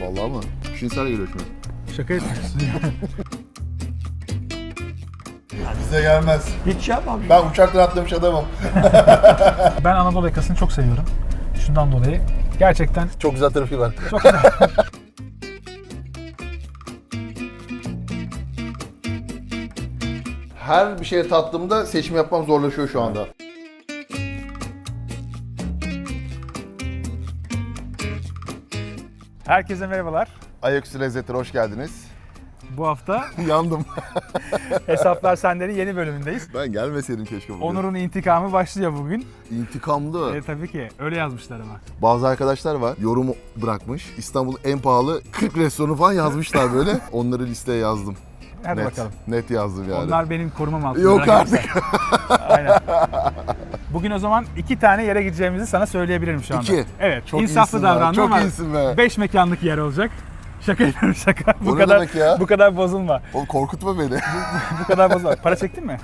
Vallahi mı? Düşünsel geliyor şimdi. Şaka yapıyorsun. Bize gelmez. Hiç yapmam. Ben uçaktan atlamış adamım. ben Anadolu yakasını çok seviyorum. Şundan dolayı. Gerçekten Çok güzel trafiği var. çok güzel. Her bir şeye tattığımda seçim yapmam zorlaşıyor şu anda. Herkese merhabalar. Ayaküstü lezzetler hoş geldiniz. Bu hafta Yandım. Hesaplar Sende'nin yeni bölümündeyiz. ben gelmeseydim keşke bugün. Onur'un intikamı başlıyor bugün. İntikamlı. E tabii ki öyle yazmışlar ama. Bazı arkadaşlar var yorum bırakmış. İstanbul'un en pahalı 40 restoranı falan yazmışlar böyle. Onları listeye yazdım. Hadi Net. bakalım. Net yazdım yani. Onlar benim korumam altında. Yok artık. Aynen. Bugün o zaman iki tane yere gideceğimizi sana söyleyebilirim şu anda. İki. Evet. Çok insaflı davrandım çok ama iyisin be. 5 mekanlık yer olacak. Şaka yapıyorum şaka. Bu ne kadar ya? bu kadar bozulma. Oğlum korkutma beni. Bu kadar bozulma. Para çektin mi?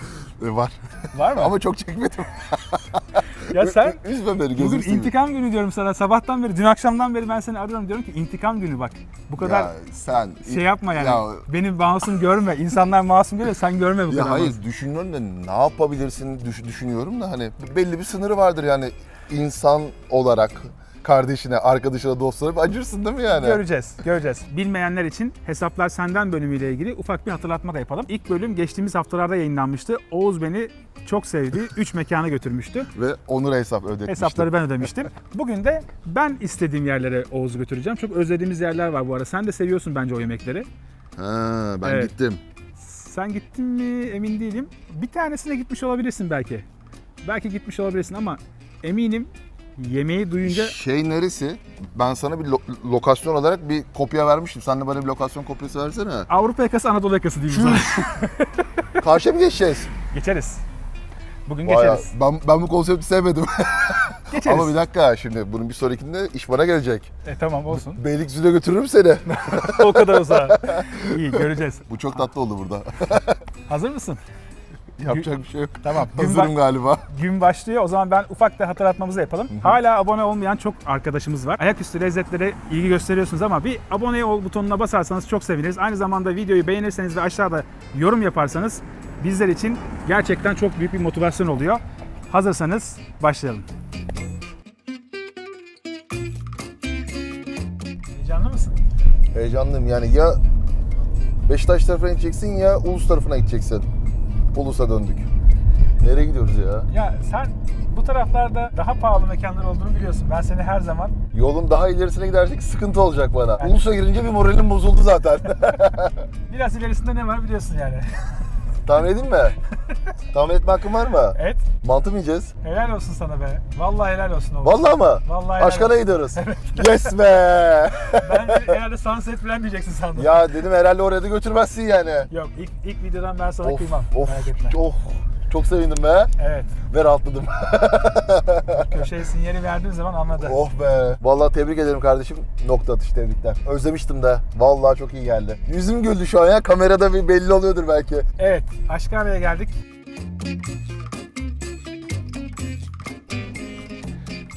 E, var. Var mı? Ama çok çekmedim. ya sen Üzme beni gözüm Bugün intikam günü diyorum sana. Sabahtan beri, dün akşamdan beri ben seni arıyorum diyorum ki intikam günü bak. Bu kadar Ya sen... şey yapma yani. Ya, Benim masum görme. İnsanlar masum görüyor, sen görme bu ya kadar. hayır masum. düşünüyorum da ne yapabilirsin düş- düşünüyorum da hani belli bir sınırı vardır yani insan olarak kardeşine, arkadaşına, dostlara bir acırsın değil mi yani? Göreceğiz, göreceğiz. Bilmeyenler için Hesaplar Senden bölümüyle ilgili ufak bir hatırlatma da yapalım. İlk bölüm geçtiğimiz haftalarda yayınlanmıştı. Oğuz beni çok sevdiği 3 mekana götürmüştü. Ve Onur'a hesap ödetmiştim. Hesapları ben ödemiştim. Bugün de ben istediğim yerlere Oğuz'u götüreceğim. Çok özlediğimiz yerler var bu arada. Sen de seviyorsun bence o yemekleri. Ha, ben Evet. gittim. Sen gittin mi emin değilim. Bir tanesine gitmiş olabilirsin belki. Belki gitmiş olabilirsin ama eminim yemeği duyunca Şey neresi? Ben sana bir lo- lokasyon olarak bir kopya vermiştim. Sen de bana bir lokasyon kopyası versene. Avrupa yakası Anadolu yakası diyeyim sana. Karşıya mı geçeceğiz? Geçeriz. Bugün Vay ya, geçeriz. ben, ben bu konsepti sevmedim. Geçeriz. Ama bir dakika şimdi bunun bir sonrakinde iş bana gelecek. E, tamam olsun. Beylikdüzü'ne götürürüm seni. o kadar uzağa. İyi göreceğiz. bu çok tatlı oldu burada. Hazır mısın? Yapacak bir şey yok. Tamam. Hazırım ba- galiba. gün başlıyor. O zaman ben ufak da hatırlatmamızı yapalım. Hala abone olmayan çok arkadaşımız var. Ayaküstü lezzetlere ilgi gösteriyorsunuz ama bir abone ol butonuna basarsanız çok seviniriz. Aynı zamanda videoyu beğenirseniz ve aşağıda yorum yaparsanız bizler için gerçekten çok büyük bir motivasyon oluyor. Hazırsanız başlayalım. Heyecanlı mısın? Heyecanlıyım yani ya Beşiktaş tarafına gideceksin ya Ulus tarafına gideceksin. Ulus'a döndük. Nereye gidiyoruz ya? Ya sen bu taraflarda daha pahalı mekanlar olduğunu biliyorsun. Ben seni her zaman Yolun daha ilerisine gidersek sıkıntı olacak bana. Yani- Ulus'a girince bir moralim bozuldu zaten. biraz ilerisinde ne var biliyorsun yani. Tahmin edeyim mi? Tahmin etme hakkın var mı? evet. Mantı mı yiyeceğiz? Helal olsun sana be. Vallahi helal olsun oğlum. Vallahi mı? Vallahi helal Aşkana olsun. gidiyoruz. yes be! Ben de herhalde sunset falan diyeceksin sandım. ya dedim herhalde oraya da götürmezsin yani. Yok ilk, ilk videodan ben sana Of, kıymam. of, Merak etme. oh, çok sevindim be. Evet. Ve rahatladım. Köşeye sinyali verdiğin zaman anladı. oh be. Vallahi tebrik ederim kardeşim. Nokta atış tebrikler. Özlemiştim de. Vallahi çok iyi geldi. Yüzüm güldü şu an ya. Kamerada bir belli oluyordur belki. Evet. Aşkara'ya geldik.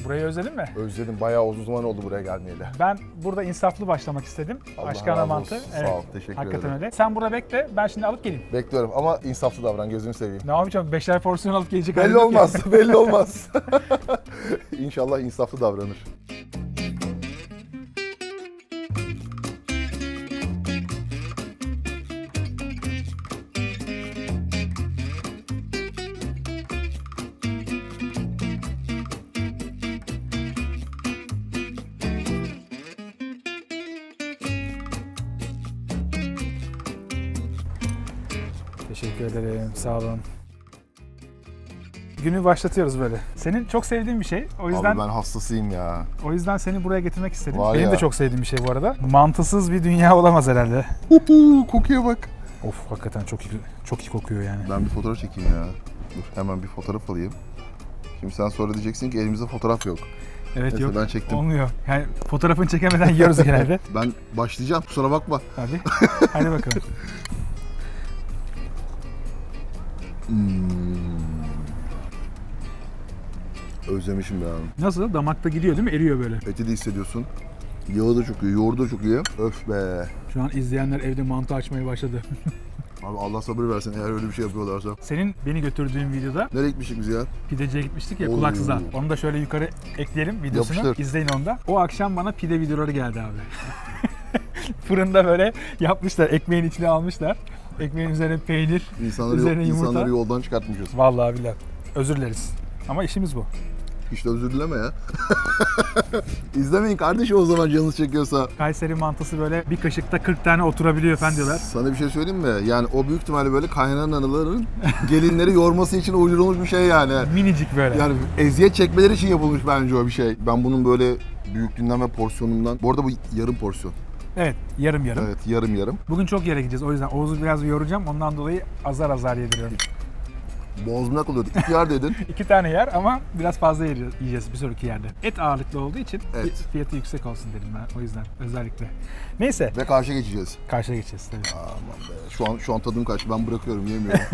Burayı özledin mi? Özledim. Bayağı uzun zaman oldu buraya gelmeyeli. Ben burada insaflı başlamak istedim. Allah Aşkana razı mantı. olsun. Sağ ol, teşekkür Hakikaten ederim. öyle. Sen burada bekle. Ben şimdi alıp geleyim. Bekliyorum ama insaflı davran. Gözünü seveyim. Ne yapacağım? Beşer porsiyon alıp gelecek Belli halim yok olmaz. belli olmaz. İnşallah insaflı davranır. Teşekkür ederim. Sağ olun. Günü başlatıyoruz böyle. Senin çok sevdiğin bir şey. O yüzden Abi ben hastasıyım ya. o yüzden seni buraya getirmek istedim. Var Benim ya. de çok sevdiğim bir şey bu arada. Mantısız bir dünya olamaz herhalde. Uhu, kokuya bak. Of hakikaten çok iyi çok iyi kokuyor yani. Ben bir fotoğraf çekeyim ya. Dur hemen bir fotoğraf alayım. Şimdi sen sonra diyeceksin ki elimizde fotoğraf yok. Evet Neyse, yok. ben çektim. Olmuyor. Yani fotoğrafını çekemeden yiyoruz genelde. Ben başlayacağım kusura bakma. Hadi. Hadi bakalım. Hmm. Özlemişim ben. Nasıl? Damakta gidiyor değil mi? Eriyor böyle. Eti de hissediyorsun. Yağı da çok iyi, yoğurdu da çok iyi. Öf be. Şu an izleyenler evde mantı açmaya başladı. Abi Allah sabır versin eğer öyle bir şey yapıyorlarsa. Senin beni götürdüğün videoda Nereye gitmiştik biz ya? pideciye gitmiştik ya Oo. kulaksıza. Onu da şöyle yukarı ekleyelim videosunu. Yapıştır. İzleyin onu da. O akşam bana pide videoları geldi abi. Fırında böyle yapmışlar. Ekmeğin içine almışlar. Ekmeğin üzerine peynir. İnsanları, Üzerine yumurta. insanları yoldan çıkartmışız. Vallahi billahi. Özür dileriz. Ama işimiz bu. İşte özür dileme ya. İzlemeyin kardeşim o zaman canınız çekiyorsa. Kayseri mantısı böyle bir kaşıkta 40 tane oturabiliyor efendim diyorlar. Sana bir şey söyleyeyim mi? Yani o büyük ihtimalle böyle kaynanan anıların gelinleri yorması için uydurulmuş bir şey yani. Minicik böyle. Yani eziyet çekmeleri için yapılmış bence o bir şey. Ben bunun böyle büyüklüğünden ve porsiyonundan... Bu arada bu yarım porsiyon. Evet yarım yarım. Evet yarım yarım. Bugün çok yere gideceğiz o yüzden Oğuz'u biraz yoracağım. Ondan dolayı azar azar yediriyorum. Boğazımda kalıyordu. İki yer dedin. İki tane yer ama biraz fazla yiyeceğiz, yiyeceğiz bir sonraki yerde. Et ağırlıklı olduğu için Evet. fi- fiyatı yüksek olsun dedim ben o yüzden özellikle. Neyse Ve karşıya geçeceğiz. karşıya geçeceğiz tabii. Aman be. Şu an şu an tadım kaçtı. Ben bırakıyorum yemiyorum.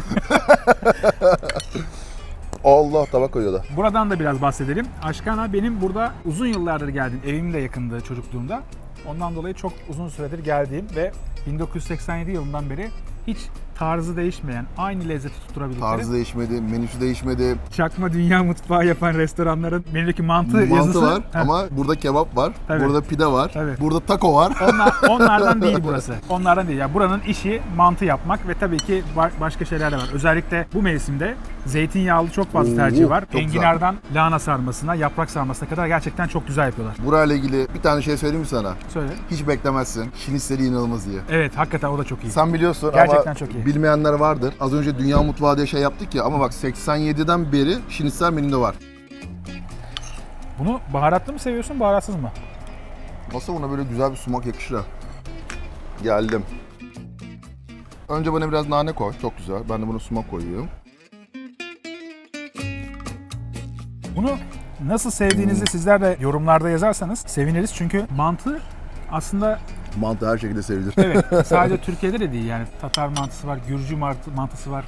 Allah tabak koyuyor da. Buradan da biraz bahsedelim. Aşkana benim burada uzun yıllardır geldiğim, evim de yakındı çocukluğumda. Ondan dolayı çok uzun süredir geldiğim ve 1987 yılından beri hiç tarzı değişmeyen, aynı lezzeti tutturabildikleri Tarzı değişmedi, menüsü değişmedi. çakma dünya mutfağı yapan restoranların menüdeki mantı, Mantı yazısı var Heh. ama burada kebap var. Tabii. Burada pide var. Tabii. Burada taco var. Onlar, onlardan değil burası. Onlardan değil. Yani buranın işi mantı yapmak ve tabii ki ba- başka şeyler de var. Özellikle bu mevsimde zeytinyağlı çok fazla Oo, tercih var. Enginardan lahana sarmasına, yaprak sarmasına kadar gerçekten çok güzel yapıyorlar. Burayla ilgili bir tane şey söyleyeyim mi sana? Söyle. Hiç beklemezsin. Şinitseli inanılmaz iyi. Evet hakikaten o da çok iyi. Sen biliyorsun Gerçekten ama çok iyi. Bilmeyenler vardır. Az önce Dünya Mutfağı diye şey yaptık ya ama bak 87'den beri şinitsel menümde var. Bunu baharatlı mı seviyorsun, baharatsız mı? Masa buna böyle güzel bir sumak yakışır ha. Geldim. Önce bana biraz nane koy. Çok güzel. Ben de buna sumak koyuyorum. Bunu nasıl sevdiğinizi sizler de yorumlarda yazarsanız seviniriz. Çünkü mantı aslında Mantı her şekilde sevilir. evet sadece Türkiye'de de değil yani Tatar mantısı var, Gürcü mantı, mantısı var.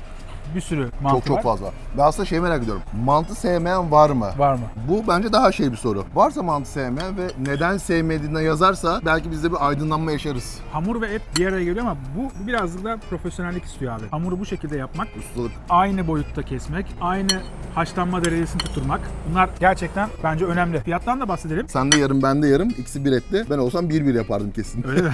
Bir sürü mantı çok çok var. fazla. Ben aslında şey merak ediyorum. Mantı sevmeyen var mı? Var mı? Bu bence daha şey bir soru. Varsa mantı sevmeyen ve neden sevmediğine yazarsa belki biz de bir aydınlanma yaşarız. Hamur ve et bir araya geliyor ama bu, birazcık da profesyonellik istiyor abi. Hamuru bu şekilde yapmak, Ustalık. aynı boyutta kesmek, aynı haşlanma derecesini tutturmak. Bunlar gerçekten bence önemli. Fiyattan da bahsedelim. Sen de yarım ben de yarım. İkisi bir etli. Ben olsam bir bir yapardım kesin. Öyle mi?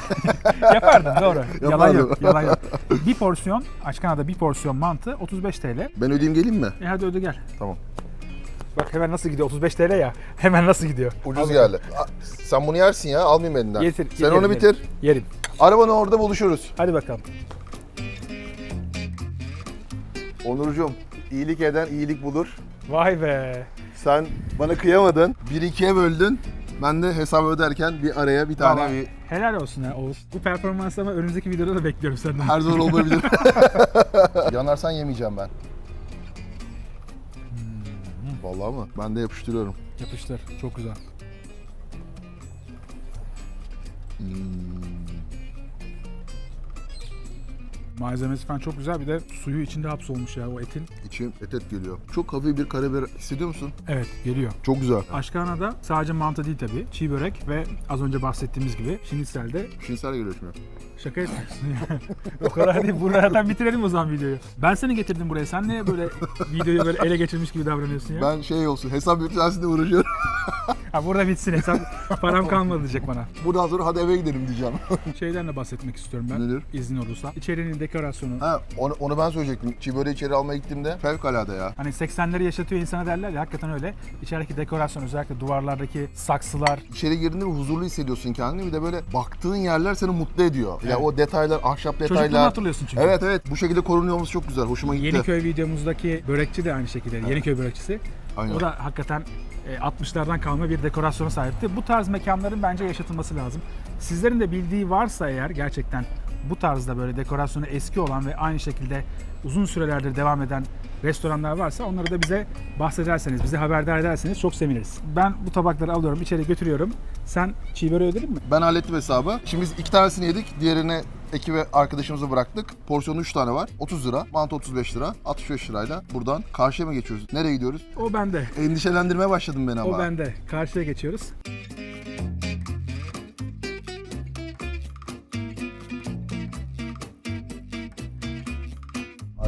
Yapardın doğru. Yalan yok. Yapardım. Yalan yok. Bir porsiyon, Aşkana'da bir porsiyon mantı 35 TL. Ben ödeyeyim geleyim mi? E hadi öde gel. Tamam. Bak hemen nasıl gidiyor? 35 TL ya. Hemen nasıl gidiyor? Ucuz geldi. Sen bunu yersin ya. Almayayım elinden. Getir. Sen yerim, onu yerim. bitir. Yerim. Arabanı orada buluşuruz. Hadi bakalım. Onurcuğum iyilik eden iyilik bulur. Vay be. Sen bana kıyamadın. Bir ikiye böldün. Ben de hesap öderken bir araya bir tane Vallahi bir Helal olsun ya Oğuz. Bu performansı ama önümüzdeki videoda da bekliyorum senden. her zaman olmayabilir. Yanarsan yemeyeceğim ben. Vallahi mı? Ben de yapıştırıyorum. Yapıştır. Çok güzel. Malzemesi falan çok güzel. Bir de suyu içinde hapsolmuş ya o etin. İçim et et geliyor. Çok hafif bir karabiber hissediyor musun? Evet geliyor. Çok güzel. Aşkana'da sadece mantı değil tabii. Çiğ börek ve az önce bahsettiğimiz gibi şinitsel'de Şinsel geliyor şimdi. şaka etmiyorsun ya. o kadar değil. Buradan bitirelim o zaman videoyu. Ben seni getirdim buraya. Sen niye böyle videoyu böyle ele geçirmiş gibi davranıyorsun ya? Ben şey olsun hesap yükselsin diye uğraşıyorum. Ha, burada bitsin hesap. Param kalmadı diyecek bana. Buradan sonra hadi eve gidelim diyeceğim. Şeyden de bahsetmek istiyorum ben. Nedir? İznin olursa. İçerinin dekorasyonu. ha, onu, onu ben söyleyecektim. Çiğ böreği içeri almaya gittiğimde fevkalade ya. Hani 80'leri yaşatıyor insana derler ya hakikaten öyle. İçerideki dekorasyon özellikle duvarlardaki saksılar. İçeri girdiğinde bir huzurlu hissediyorsun kendini. Bir de böyle baktığın yerler seni mutlu ediyor. Ya Evet. o detaylar, ahşap Çocukluğunu detaylar. hatırlıyorsun çünkü. Evet evet bu şekilde korunuyor olması çok güzel. Hoşuma gitti. Yeniköy videomuzdaki börekçi de aynı şekilde. Yeniköy börekçisi. Aynen. O da hakikaten e, 60'lardan kalma bir dekorasyona sahipti. Bu tarz mekanların bence yaşatılması lazım. Sizlerin de bildiği varsa eğer gerçekten bu tarzda böyle dekorasyonu eski olan ve aynı şekilde uzun sürelerdir devam eden restoranlar varsa onları da bize bahsederseniz, bize haberdar ederseniz çok seviniriz. Ben bu tabakları alıyorum, içeri götürüyorum. Sen çiğ böreği ödedin mi? Ben hallettim hesabı. Şimdi biz iki tanesini yedik. Diğerini ekibe arkadaşımıza bıraktık. Porsiyonu 3 tane var. 30 lira. Mantı 35 lira. 65 lirayla buradan karşıya mı geçiyoruz? Nereye gidiyoruz? O bende. Endişelendirmeye başladın beni ama. O bende. Karşıya geçiyoruz.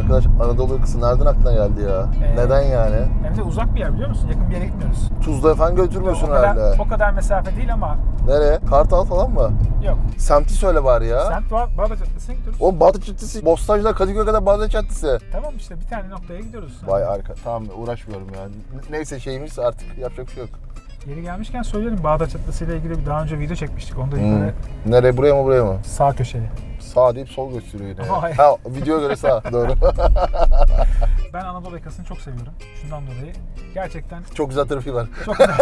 Arkadaş Anadolu yakası nereden aklına geldi ya? Ee, Neden yani? Hem de uzak bir yer biliyor musun? Yakın bir yere gitmiyoruz. Tuzla falan götürmüyorsun o, kadar, herhalde. o kadar mesafe değil ama Nereye? Kartal falan mı? yok. Semti söyle bari ya. Semt var, Bağdat Caddesi'ne gidiyoruz. Oğlum Batı Caddesi, Bostancı'dan Kadıköy'e kadar Bağdat Caddesi. Tamam işte bir tane noktaya gidiyoruz. Vay arka, tamam uğraşmıyorum ya. Neyse şeyimiz artık yapacak bir şey yok. Yeri gelmişken söyleyelim Bağdat Caddesi ile ilgili bir daha önce video çekmiştik. Onda Hmm. böyle Nereye buraya mı buraya mı? sağ köşeli. Sağ deyip sol gösteriyor yine. Ha videoya göre sağ doğru. Ben Anadolu yakasını çok seviyorum. Şundan dolayı gerçekten çok güzel trafiği var. çok güzel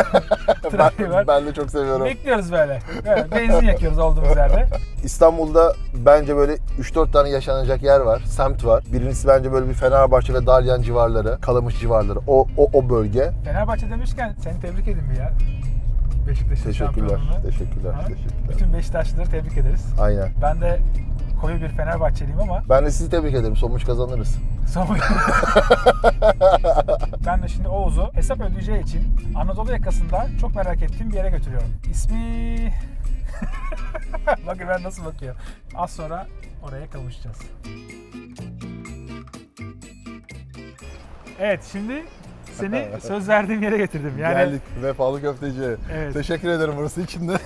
trafiği var. ben, ben de çok seviyorum. Bekliyoruz böyle. böyle. Benzin yakıyoruz olduğumuz yerde. İstanbul'da bence böyle 3-4 tane yaşanacak yer var. Semt var. Birincisi bence böyle bir Fenerbahçe ve Dalyan civarları, Kalamış civarları. O o, o bölge. Fenerbahçe demişken seni tebrik edeyim bir ya. Beşiktaş'ın Teşekkürler. şampiyonluğunu. Teşekkürler. Ha? Teşekkürler. Bütün Beşiktaşlıları tebrik ederiz. Aynen. Ben de koyu bir Fenerbahçeliyim ama Ben de sizi tebrik ederim. Sonuç kazanırız. son... ben de şimdi Oğuz'u hesap ödeyeceği için Anadolu yakasında çok merak ettiğim bir yere götürüyorum. İsmi... Bakın ben nasıl bakıyor. Az sonra oraya kavuşacağız. Evet şimdi seni söz verdiğim yere getirdim. Yani Geldik. Vefalı köfteci. Evet. Teşekkür ederim burası için de.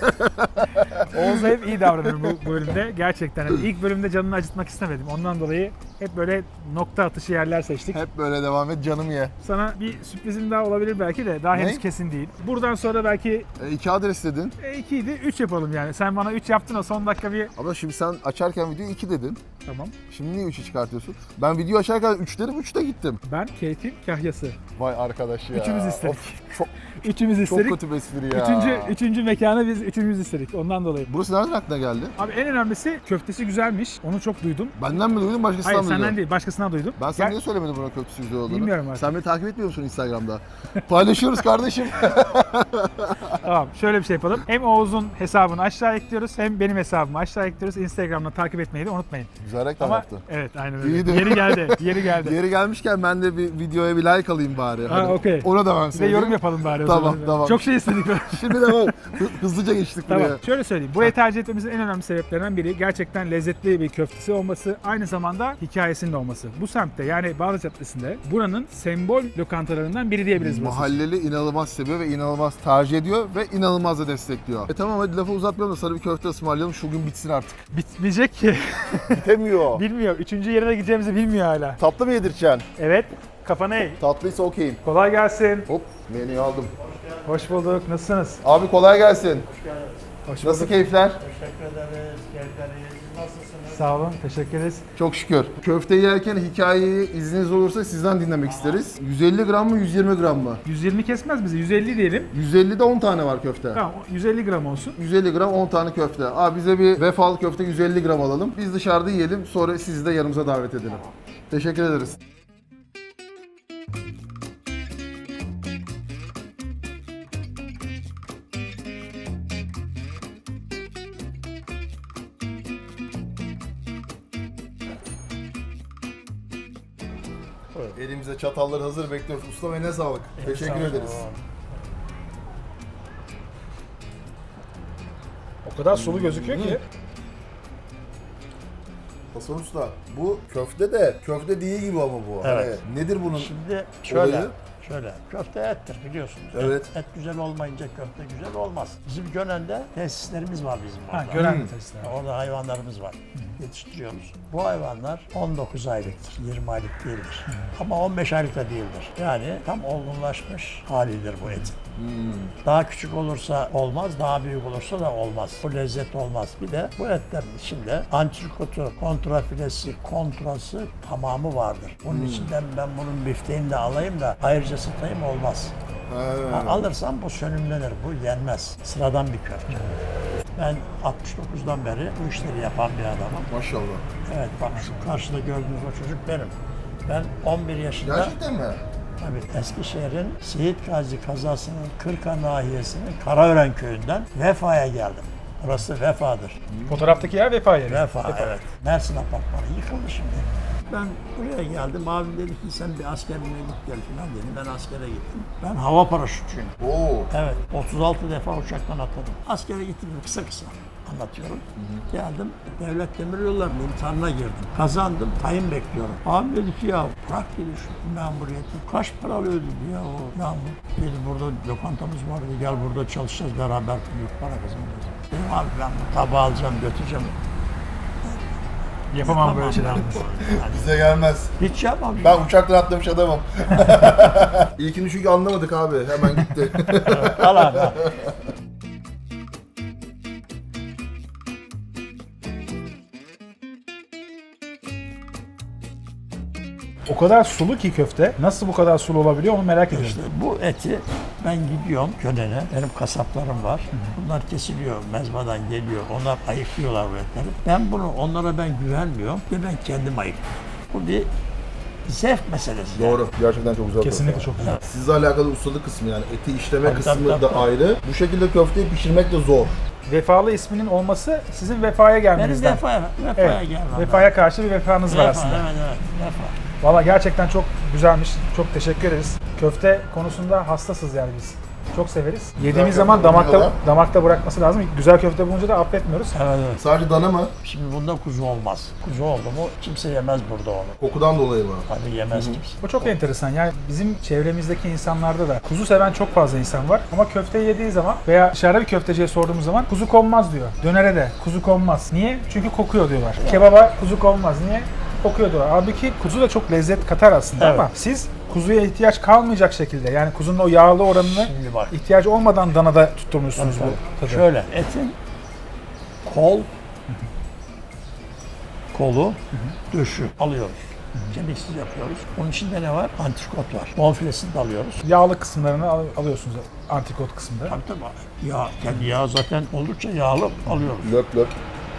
Oğuz'a hep iyi davranıyorum bu bölümde. Gerçekten hani ilk bölümde canını acıtmak istemedim. Ondan dolayı hep böyle nokta atışı yerler seçtik. Hep böyle devam et canım ye. Sana bir sürprizim daha olabilir belki de daha henüz Ne? kesin değil. Buradan sonra belki E, iki adres dedin. 2 idi 3 yapalım yani. Sen bana 3 yaptın o son dakika bir Ama şimdi sen açarken videoyu 2 dedin. Tamam. Şimdi niye 3'ü çıkartıyorsun? Ben video açarken 3 dedim 3'te gittim. Ben keyfin kahyası. Vay arkadaş ya. Üçümüz istedik. Of, çok, Üçümüz çok istedik. kötü bir espri ya. Üçüncü, üçüncü mekanı biz üçümüz istedik. Ondan dolayı. Burası nereden aklına geldi? Abi en önemlisi köftesi güzelmiş. Onu çok duydum. Benden mi duydun başkasından Hayır mı duydun? senden değil başkasından duydum. Ben sana niye söylemedim buna köftesi güzel olduğunu? Bilmiyorum artık. Sen beni takip etmiyor musun Instagram'da? Paylaşıyoruz kardeşim. Tamam şöyle bir şey yapalım. Hem Oğuz'un hesabını aşağı ekliyoruz hem benim hesabımı aşağı ekliyoruz. Instagram'da takip etmeyi de unutmayın. Güzel reklam Ama yaptı. evet aynen öyle. İyiydi. Yeri geldi. Yeri geldi. Yeri gelmişken ben de bir videoya bir like alayım bari. Ha, Hani okey. Ona da ben Bir de söyleyeyim. yorum yapalım bari Tamam, tamam. Çok şey istedik. Şimdi devam. Hı- Hızlıca geçtik buraya. tamam. Şöyle söyleyeyim. Burayı tercih etmemizin en önemli sebeplerinden biri gerçekten lezzetli bir köftesi olması, aynı zamanda hikayesinin de olması. Bu semtte yani Bağdat Caddesi'nde buranın sembol lokantalarından biri diyebiliriz burası. Mahalleli inanılmaz seviyor ve inanılmaz tercih ediyor ve inanılmaz da destekliyor. E tamam hadi lafı uzatmayalım da sana bir köfte ısmarlayalım şu gün bitsin artık. Bitmeyecek ki. Bitemiyor. Bilmiyor. Üçüncü yere de gideceğimizi bilmiyor hala. Tatlı mı yedireceksin? Evet. Kafana eğ. Tatlıysa okeyim. Kolay gelsin. Hop menüyü aldım. Hoş bulduk. Nasılsınız? Abi kolay gelsin. Hoş Nasıl keyifler? Teşekkür ederiz. Geldiniz. Sağ olun. Teşekkür ederiz. Çok şükür. Köfteyi yerken hikayeyi izniniz olursa sizden dinlemek isteriz. 150 gram mı 120 gram mı? 120 kesmez bizi. 150 diyelim. 150'de 10 tane var köfte. Tamam. 150 gram olsun. 150 gram 10 tane köfte. Abi bize bir vefalı köfte 150 gram alalım. Biz dışarıda yiyelim sonra sizi de yanımıza davet edelim. Teşekkür ederiz. Elimize çatalları hazır bekliyoruz. Usta ve ne sağlık. Teşekkür ederiz. O kadar sulu gözüküyor ki. Hasan Usta bu köfte de köfte değil gibi ama bu. Evet. Hani nedir bunun? Şimdi şöyle, Olayı? Şöyle. Köfte ettir biliyorsunuz. Evet. Et, et güzel olmayınca köfte güzel olmaz. Bizim Gönen'de tesislerimiz var bizim Ha, orada. gören Hmm. testler. Orada hayvanlarımız var. Yetiştiriyoruz. Bu hayvanlar 19 aylıktır, 20 aylık değildir. Ama 15 aylık da değildir. Yani tam olgunlaşmış halidir bu etin. Daha küçük olursa olmaz, daha büyük olursa da olmaz. Bu lezzet olmaz. Bir de bu etlerin içinde antrikotu, kontrafilesi, kontrası tamamı vardır. Bunun içinden ben bunun bifteğini de alayım da ayrıca satayım olmaz. Ha, alırsam bu sönümlenir, bu yenmez. Sıradan bir köfte. Ben 69'dan beri bu işleri yapan bir adamım. Maşallah. Evet bak şu karşıda gördüğünüz o çocuk benim. Ben 11 yaşında Gerçekten mi? tabii Eskişehir'in Seyit Gazi kazasının Kırka nahiyesinin Karaören köyünden Vefa'ya geldim. Burası Vefa'dır. Fotoğraftaki yer vefa yeri. Vefa, evet. Mersin apartmanı yıkıldı şimdi. Ben buraya geldim. Abim dedi ki sen bir askerliğe git gel falan dedi. Ben askere gittim. Ben hava paraşütçüyüm. Oo. Evet. 36 defa uçaktan atladım. Askere gittim kısa kısa anlatıyorum. Geldim devlet demiryollarının imtihanına girdim. Kazandım. Tayin bekliyorum. Abi dedi ki ya bırak dedi şu memuriyeti. Kaç para alıyor dedi ya o memur. Dedi burada lokantamız var dedi. Gel burada çalışacağız beraber büyük para kazanacağız. Dedim abi ben bu tabağı alacağım götüreceğim. Yapamam böyle şeyler. Bize gelmez. hiç yapmam. Ben uçaktan atlamış adamım. İlkini çünkü anlamadık abi. Hemen gitti. Al abi. O kadar sulu ki köfte. Nasıl bu kadar sulu olabiliyor onu merak ediyorum. İşte bu eti ben gidiyorum Könen'e. Benim kasaplarım var. Bunlar kesiliyor. Mezbadan geliyor. Onlar ayıklıyorlar bu etleri. Ben bunu onlara ben güvenmiyorum. Ve ben kendim ayıklıyorum. Bu bir zevk meselesi. yani. Doğru. Gerçekten çok güzel. Kesinlikle köfte. çok güzel. Sizle alakalı ustalık kısmı yani eti işleme Tabii, kısmı tabii, tabii, da tabii. ayrı. Bu şekilde köfteyi pişirmek de zor. Vefalı isminin olması sizin vefaya Benim gelmenizden. vefaya, vefaya Evet. gelmem. Vefaya karşı bir vefanız var aslında. evet evet. Vefa. Valla gerçekten çok güzelmiş. Çok teşekkür ederiz. Köfte konusunda hassasız yani biz. Çok severiz. Yediğimiz köfte zaman damakta bulunca damakta bırakması lazım. Güzel köfte bulunca da affetmiyoruz. Evet evet. Sadece dana mı? Şimdi bunda kuzu olmaz. Kuzu oldu mu kimse yemez burada onu. Kokudan dolayı mı? Tabii yemez kimse. Bu çok enteresan. Yani bizim çevremizdeki insanlarda da kuzu seven çok fazla insan var. Ama köfte yediği zaman veya dışarıda bir köfteciye sorduğumuz zaman kuzu konmaz diyor. Dönere de kuzu konmaz. Niye? Çünkü kokuyor diyorlar. Kebaba kuzu konmaz. Niye? Diyorlar. Halbuki kuzu da çok lezzet katar aslında Evet. ama siz kuzuya ihtiyaç kalmayacak şekilde yani kuzunun o yağlı oranını ihtiyacı olmadan danada tutturmuşsunuz bu tadı. Şöyle etin kol, kolu, döşü alıyoruz. Kemiksiz yapıyoruz. Onun içinde ne var? Antrikot var. Bonfilesini de alıyoruz. Yağlı kısımlarını al- alıyorsunuz antrikot kısmında. Tabii tabii. Yağ, kendi yağ zaten oldukça yağlı alıyoruz. Löp löp.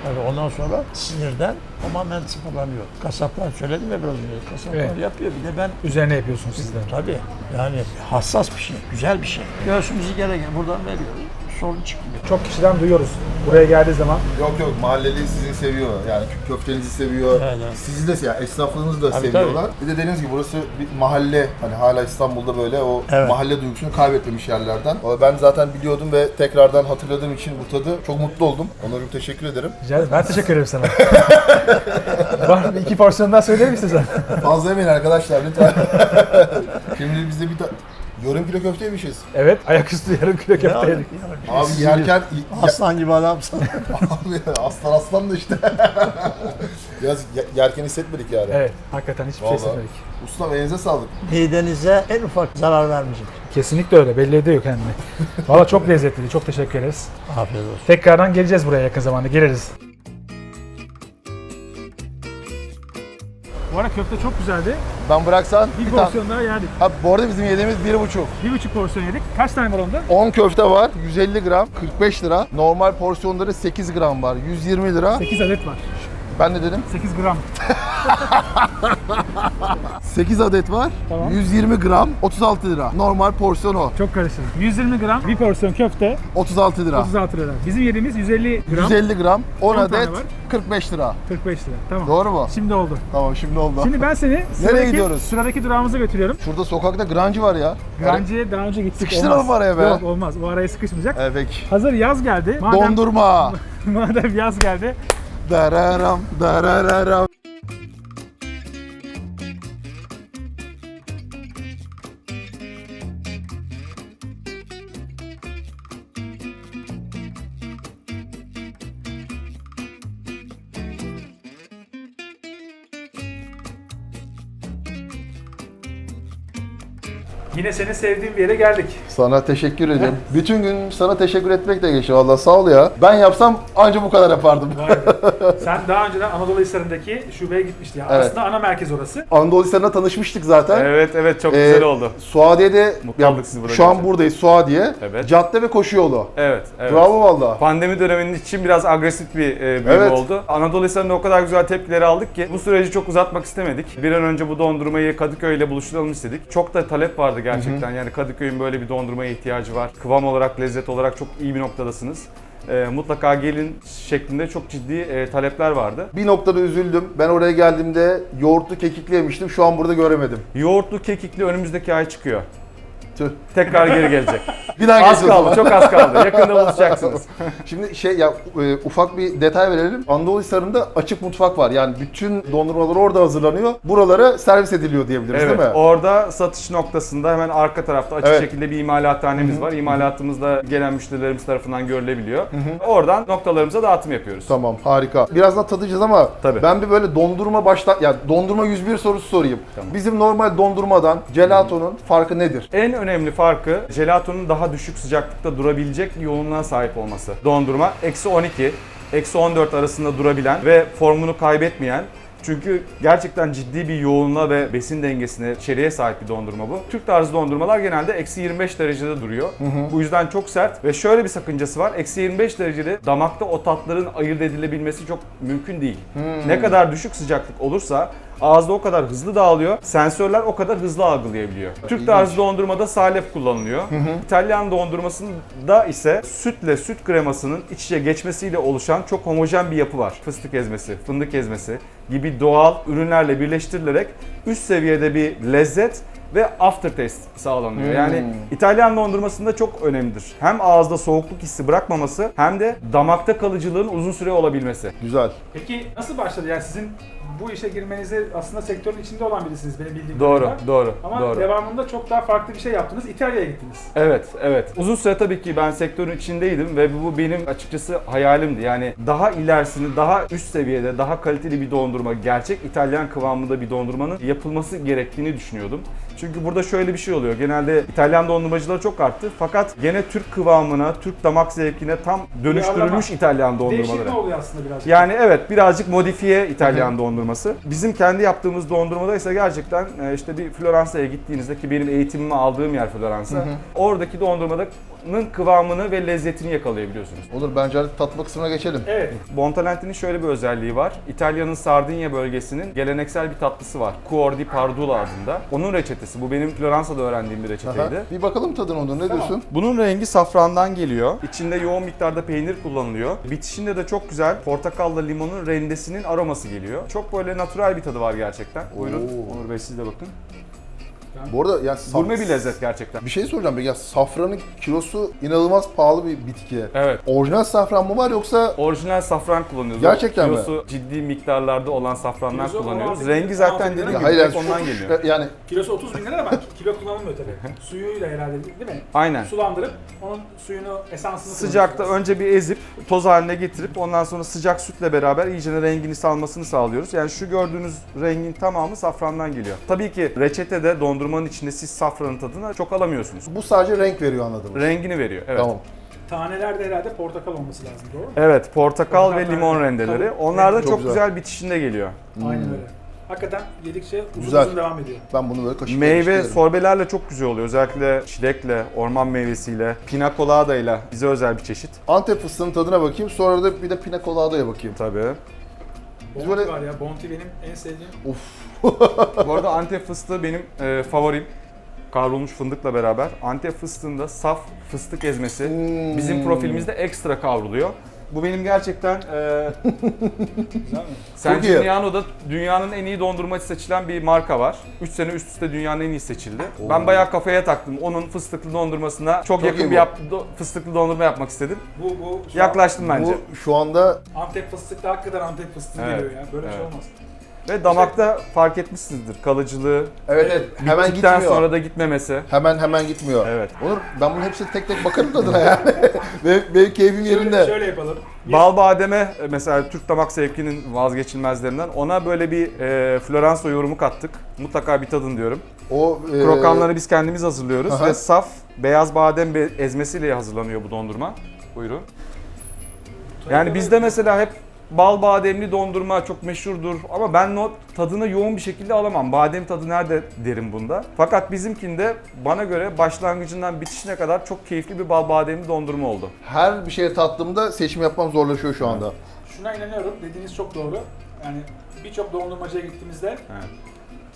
Tabii ondan sonra sinirden tamamen sıfırlanıyor. Kasaplar söyledim ya biraz önce. Kasaplar Evet. yapıyor. Bir de ben Üzerine yapıyorsunuz sizler. tabii yani hassas bir şey, güzel bir şey. Göğsümüzü gere gere buradan veriyoruz. Sorun çıkmıyor. Çok kişiden duyuyoruz. Buraya geldiği zaman Yok yok mahalleli sizi seviyor. Yani kö- köftenizi seviyor. Evet. Sizi de yani esnaflığınızı da Tabii, seviyorlar. Bir de dediğiniz gibi burası bir mahalle. Hani hala İstanbul'da böyle o Evet. mahalle duygusunu kaybetmemiş yerlerden. Ama Ben zaten biliyordum ve tekrardan hatırladığım için bu tadı çok mutlu oldum. Onurcuğum teşekkür ederim. Rica ederim. Ben teşekkür ederim sana. Var mı? İki porsiyon daha söyler misin sen? Fazla yemeyin arkadaşlar lütfen. Şimdi biz de bir ta- yarım kilo köfte yemişiz. Evet. Ayaküstü yarım kilo köfte yedik. Abi yerken Aslan gibi adamsın. abi aslan aslan da işte. Biraz ye- yerken hissetmedik yani. Evet. Hakikaten hiçbir şey Vallahi. hissetmedik. Ustam elinize sağlık. Midenize en ufak zarar vermeyecek. Kesinlikle öyle. Belli ediyor kendini. Valla çok lezzetliydi. Çok teşekkür ederiz. Afiyet olsun. Tekrardan geleceğiz buraya yakın zamanda. Geliriz. Bu arada köfte çok güzeldi. Ben bıraksan Bir, bir porsiyon daha yedik. Ha, bu arada bizim yediğimiz bir buçuk. Bir buçuk porsiyon yedik. Kaç tane var onda? 10 köfte var, 150 gram, 45 lira. Normal porsiyonları 8 gram var, 120 lira. 8 adet var. Ben de dedim 8 gram. 8 adet var, Tamam. 120 gram, 36 lira. Normal porsiyon o, Çok karıştırdım. 120 gram bir porsiyon köfte 36 lira. 36 lira. Bizim yediğimiz 150 gram 150 gram, 10 On tane adet, var. 45 lira. 45 lira. Tamam. Doğru mu? Şimdi oldu. Tamam şimdi oldu. Şimdi ben seni sıradaki, gidiyoruz? sıradaki durağımıza götürüyorum. Şurada sokakta grancı var ya. Granci'ye daha önce gittik. Sıkıştıralım olmaz. araya be. Yok olmaz. O araya sıkışmayacak. Evet. Hazır yaz geldi. Madem, Dondurma. madem yaz geldi dararam darararam. Yine senin sevdiğin bir yere geldik. Sana teşekkür ederim. Bütün gün sana teşekkür etmek de geçiyor valla sağ ol ya. Ben yapsam anca bu kadar yapardım. Vay be. Sen daha önceden Anadolu Hisarı'ndaki şubeye gitmiştin. Ya. Evet. Aslında ana merkez orası. Anadolu Hisarı'na tanışmıştık zaten. Evet evet çok Ee, güzel oldu. Suadiye'de Mutlu olduk sizi şu an buradayız Suadiye. Evet. Cadde ve koşu yolu. Evet, evet. Bravo valla. Pandemi döneminin için biraz agresif bir e, büyüme Evet. oldu. Anadolu Hisarı'nda o kadar güzel tepkileri aldık ki bu süreci çok uzatmak istemedik. Bir an önce bu dondurmayı Kadıköy ile buluşturalım istedik. Çok da talep vardı gerçekten. Yani Kadıköy'ün böyle bir dondurmaya ihtiyacı var. Kıvam olarak, lezzet olarak çok iyi bir noktadasınız. E, mutlaka gelin şeklinde çok ciddi e, talepler vardı. Bir noktada üzüldüm. Ben oraya geldiğimde yoğurtlu kekikli yemiştim. Şu an burada göremedim. Yoğurtlu kekikli önümüzdeki ay çıkıyor. Tüh. Tekrar geri gelecek. Bir daha az kaldı, zaman. çok az kaldı. Yakında buluşacaksınız. Şimdi şey ya e, ufak bir detay verelim. Anadolu Hisarı'nda açık mutfak var. Yani bütün dondurmalar orada hazırlanıyor. Buralara servis ediliyor diyebiliriz Evet, değil mi? orada satış noktasında hemen arka tarafta açık Evet. şekilde bir imalathanemiz var. İmalatımızda gelen müşterilerimiz tarafından görülebiliyor. Oradan noktalarımıza dağıtım yapıyoruz. Tamam harika. Birazdan tadacağız ama Tabii. ben bir böyle dondurma baştan ya dondurma 101 sorusu sorayım. Tamam. Bizim normal dondurmadan gelatonun farkı nedir? En önemli farkı jelatonun daha düşük sıcaklıkta durabilecek yoğunluğa sahip olması. Dondurma eksi 12, eksi 14 arasında durabilen ve formunu kaybetmeyen çünkü gerçekten ciddi bir yoğunluğa ve besin dengesine, içeriğe sahip bir dondurma bu. Türk tarzı dondurmalar genelde eksi 25 derecede duruyor. Bu yüzden çok sert ve şöyle bir sakıncası var. Eksi 25 derecede damakta o tatların ayırt edilebilmesi çok mümkün değil. Ne kadar düşük sıcaklık olursa ağızda o kadar hızlı dağılıyor. Sensörler o kadar hızlı algılayabiliyor. Türk tarzı dondurmada salep kullanılıyor. İtalyan dondurmasında ise sütle süt kremasının iç içe geçmesiyle oluşan çok homojen bir yapı var. Fıstık ezmesi, fındık ezmesi gibi doğal ürünlerle birleştirilerek üst seviyede bir lezzet ve aftertaste sağlanıyor. Hmm. Yani İtalyan dondurmasında çok önemlidir. Hem ağızda soğukluk hissi bırakmaması hem de damakta kalıcılığın uzun süre olabilmesi. Güzel. Peki nasıl başladı? Yani sizin bu işe girmenizi aslında sektörün içinde olan birisiniz benim bildiğim Doğru, kadarıyla. doğru, Ama doğru. devamında çok daha farklı bir şey yaptınız. İtalya'ya gittiniz. Evet, evet. Uzun süre tabii ki ben sektörün içindeydim ve bu benim açıkçası hayalimdi. Yani daha ilerisini, daha üst seviyede, daha kaliteli bir dondurma, gerçek İtalyan kıvamında bir dondurmanın yapılması gerektiğini düşünüyordum. Çünkü burada şöyle bir şey oluyor. Genelde İtalyan dondurmacıları çok arttı. Fakat gene Türk kıvamına, Türk damak zevkine tam dönüştürülmüş İtalyan Değişik dondurmaları. ne oluyor aslında biraz? Yani evet birazcık modifiye İtalyan dondurması. Bizim kendi yaptığımız dondurmada ise gerçekten e, işte bir Floransa'ya gittiğinizde ki benim eğitimimi aldığım yer Floransa. Oradaki dondurmanın kıvamını ve lezzetini yakalayabiliyorsunuz. Olur bence hadi tatma kısmına geçelim. Evet. Bontalenti'nin şöyle bir özelliği var. İtalya'nın Sardinya bölgesinin geleneksel bir tatlısı var. Cuor di Pardulo adında. Onun reçetesi. Bu benim Floransa'da öğrendiğim bir Aha. reçeteydi. Bir bakalım tadına onu ne diyorsun? Bunun rengi safrandan geliyor. İçinde yoğun miktarda peynir kullanılıyor. Bitişinde de çok güzel portakalla limonun rendesinin aroması geliyor. Çok böyle natural bir tadı var gerçekten. Buyurun Oo. Onur Bey siz de bakın. Bu arada ya saf- Gurme bir lezzet gerçekten. Bir şey soracağım ya safranın kilosu inanılmaz pahalı bir bitki. Evet. Orijinal safran mı var yoksa Orijinal safran kullanıyoruz. Gerçekten mi? Kilosu ciddi miktarlarda olan safranlar Kilosu kullanıyoruz. 16 Rengi zaten 16 bin dediğim gibi hayır yani, ondan geliyor. yani Kilosu 30 bin lira ama kilo kullanılmıyor tabii. Suyuyla herhalde değil mi? Aynen. Sulandırıp onun suyunu, esansını Sıcakta önce bir ezip toz haline getirip ondan sonra sıcak sütle beraber iyice rengini salmasını sağlıyoruz. Yani şu gördüğünüz rengin tamamı safrandan geliyor. Tabii ki reçetede dondurmanın içinde siz safranın tadını çok alamıyorsunuz. bu sadece renk veriyor anladım. Rengini veriyor. Evet. Tamam. Tanelerde herhalde portakal olması lazım doğru mu? Evet, portakal ve Portakal limon rengi. rendeleri. Tavuk Onlar da çok, Çok güzel. güzel. bitişinde geliyor. Aynen öyle. Hakikaten yedikçe uzun Güzel. uzun devam ediyor. Ben bunu böyle kaşıkla Meyve sorbelerle çok güzel oluyor. Özellikle çilekle, orman meyvesiyle, pina colada ile bize özel bir çeşit. Antep fıstığının tadına bakayım. Sonra da bir de pina colada'ya bakayım. Tabii. Bounty böyle- var ya. Bounty benim en sevdiğim. Of. Bu arada Antep fıstığı benim e, favorim. Kavrulmuş fındıkla beraber. Antep fıstığında saf fıstık ezmesi Hmm. bizim profilimizde ekstra kavruluyor. Bu benim gerçekten e, iyi. Gimignano'da dünyanın en iyi dondurmacı seçilen bir marka var. 3 sene üst üste dünyanın en iyi seçildi. Ben bayağı kafaya taktım. Onun fıstıklı dondurmasına çok, Çok iyi yakın bu. bir yap- do- fıstıklı dondurma yapmak istedim. Bu, bu şu an Yaklaştım bence. Bu şu anda Antep fıstıklı hakikaten Antep fıstığı Evet, geliyor ya. Böyle bir şey evet. olmaz. Ve damakta fark etmişsinizdir kalıcılığı. Evet evet. Hemen Bittikten gitmiyor. sonra da gitmemesi. Hemen hemen gitmiyor. Evet. Onur ben bunun hepsini tek tek bakarım tadına yani. Ve benim keyfim yerinde. Şöyle, şöyle yapalım. Bal bademe e, mesela Türk damak zevkinin vazgeçilmezlerinden ona böyle bir e, Floransa yorumu kattık. Mutlaka bir tadın diyorum. O e, Krokanları biz kendimiz hazırlıyoruz Aha. ve saf beyaz badem be- ezmesiyle hazırlanıyor bu dondurma. Buyurun. Yani bizde mesela hep bal bademli dondurma çok meşhurdur ama ben o tadını yoğun bir şekilde alamam. Badem tadı nerede derim bunda. Fakat bizimkinde bana göre başlangıcından bitişine kadar çok keyifli bir bal bademli dondurma oldu. her bir şeye tattığımda seçim yapmam zorlaşıyor şu anda. Şuna inanıyorum. Dediğiniz çok doğru. Yani birçok dondurmacıya gittiğimizde Evet.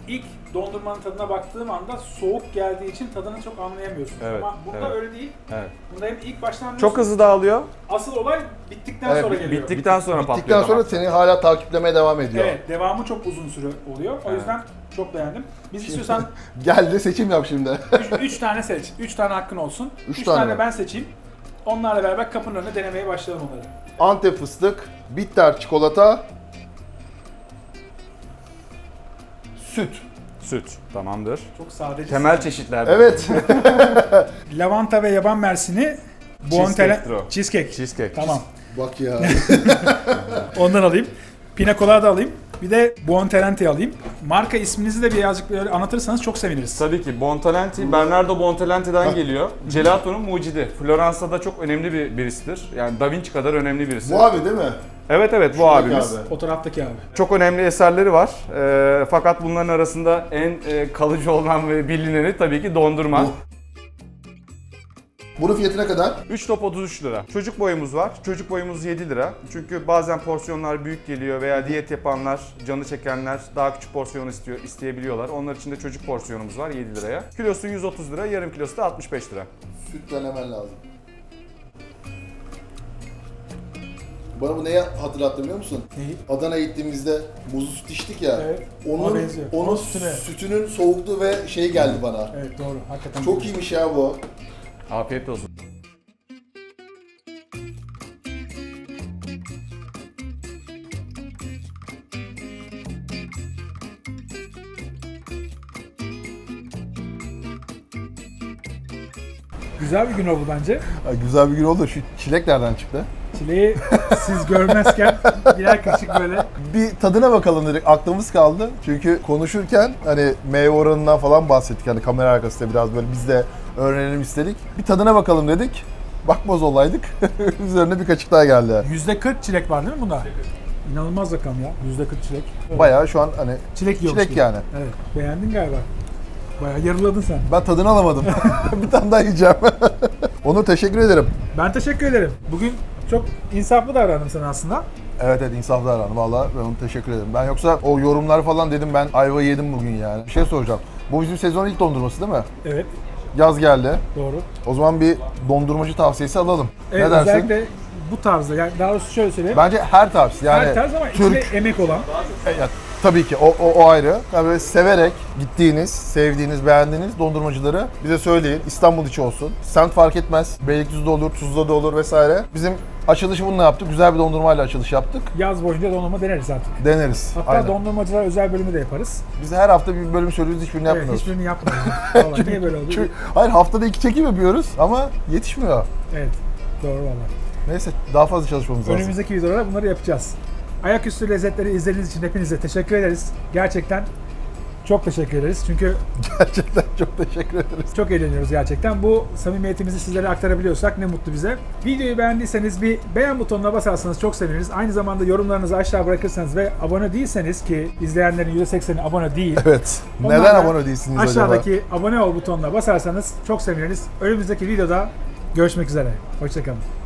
İlk dondurmanın tadına baktığım anda soğuk geldiği için tadını çok anlayamıyorsun. Evet, Ama bunda evet. öyle değil. Evet. Bunda hem ilk baştan anlıyorsun. Çok hızlı dağılıyor. Asıl olay bittikten Evet, sonra geliyor. Bittikten sonra Bittikten patlıyor sonra damak. seni hala takiplemeye devam ediyor. Evet, devamı çok uzun süre oluyor. O Evet. yüzden çok beğendim. Biz istiyorsan Gel de seçim yap şimdi. 3 tane seç. 3 tane hakkın olsun. Üç 3 tane tane, mi? ben seçeyim. Onlarla beraber kapının önüne denemeye başlayalım onları. Antep fıstık, bitter çikolata, süt. Süt. Tamamdır. Çok sadece. Temel çeşitlerden. Evet. Lavanta ve yaban mersini. Cheesecake'tir o. Cheesecake. Cheesecake. Tamam. Bak ya. Ondan alayım. Pina colada alayım. Bir de Buontalente alayım. Marka isminizi de birazcık böyle anlatırsanız çok seviniriz. Tabii ki Bontalenti, Bernardo Bontalente'den geliyor. Gelato'nun mucidi. Floransa'da çok önemli bir birisidir. Yani Da Vinci kadar önemli birisi. Bu abi değil mi? Evet evet bu Şuradaki abimiz. abi. Fotoğraftaki abi. Çok önemli eserleri var. Ee, fakat bunların arasında en e, kalıcı olan ve bilineni tabii ki dondurma. Bu. Bunun fiyatı ne kadar? 3 top 33 lira. Çocuk boyumuz var. Çocuk boyumuz 7 lira. Çünkü bazen porsiyonlar büyük geliyor veya diyet yapanlar, canı çekenler daha küçük porsiyon istiyor, isteyebiliyorlar. Onlar için de çocuk porsiyonumuz var 7 liraya. Kilosu 130 lira, yarım kilosu da 65 lira. Süt denemen lazım. Bana bu neyi hatırlattı biliyor musun? Neyi? Adana'ya gittiğimizde muzlu süt içtik ya. Evet, Onun, benziyor. onun sütüne. sütünün soğukluğu ve şey geldi bana. Evet doğru. Hakikaten. Çok iyiymiş ya bu. Afiyet olsun. Güzel bir gün oldu bence. güzel bir gün oldu. Şu çilek nereden çıktı? Çileği siz görmezken birer kaşık böyle. Bir tadına bakalım dedik. Aklımız kaldı. Çünkü konuşurken hani meyve oranından falan bahsettik. Hani kamera arkasında biraz böyle biz de öğrenelim istedik. Bir tadına bakalım dedik. Bakmaz olaydık. Üzerine bir kaşık daha geldi. %40 çilek var değil mi bunda? İnanılmaz rakam ya. %40 çilek. Bayağı şu an hani Çilek yiyormuş çilek gibi. yani. Evet. Beğendin galiba. Bayağı yarıladın sen. Ben tadını alamadım. bir tane daha yiyeceğim. Onur teşekkür ederim. Ben teşekkür ederim. Bugün çok insaflı davrandım sana aslında. Evet evet insaflı davrandı valla ben ona teşekkür ederim. Ben yoksa o yorumlar falan dedim ben ayva yedim bugün yani. Bir şey soracağım. Bu bizim sezonun ilk dondurması değil mi? Evet. Yaz geldi. Doğru. O zaman bir dondurmacı tavsiyesi alalım. Evet, ne dersin? özellikle bu tarzda. Yani daha doğrusu şöyle söyleyeyim. Bence her tarz yani Her tarz ama Türk, içinde emek olan. E, ya, tabii ki o, o, o ayrı. Yani böyle severek gittiğiniz, sevdiğiniz, beğendiğiniz dondurmacıları bize söyleyin. İstanbul içi olsun. Semt fark etmez. Beylikdüzü'de olur, Tuzla'da olur vesaire. Bizim açılışı bununla yaptık. Güzel bir dondurmayla açılış yaptık. Yaz boyunca dondurma deneriz artık. Deneriz. Hatta Aynen. dondurmacılar özel bölümü de yaparız. Biz her hafta bir bölüm söylüyoruz, hiçbirini Evet, yapmıyoruz. hiçbirini yapmıyoruz. Vallahi niye böyle oldu? Çünkü, hayır haftada iki çekim yapıyoruz ama yetişmiyor. Evet. Doğru valla. Neyse daha fazla çalışmamız lazım. Önümüzdeki videolarda bunları yapacağız. Ayaküstü lezzetleri izlediğiniz için hepinize teşekkür ederiz. Gerçekten çok teşekkür ederiz. Çünkü Gerçekten çok teşekkür ederiz. çok eğleniyoruz gerçekten. Bu samimiyetimizi sizlere aktarabiliyorsak ne mutlu bize. Videoyu beğendiyseniz bir beğen butonuna basarsanız çok seviniriz. Aynı zamanda yorumlarınızı aşağı bırakırsanız ve abone değilseniz ki izleyenlerin %80'i abone değil. Evet. Onlarla Neden abone değilsiniz acaba? Aşağıdaki abone ol butonuna basarsanız çok seviniriz. Önümüzdeki videoda görüşmek üzere. Hoşçakalın.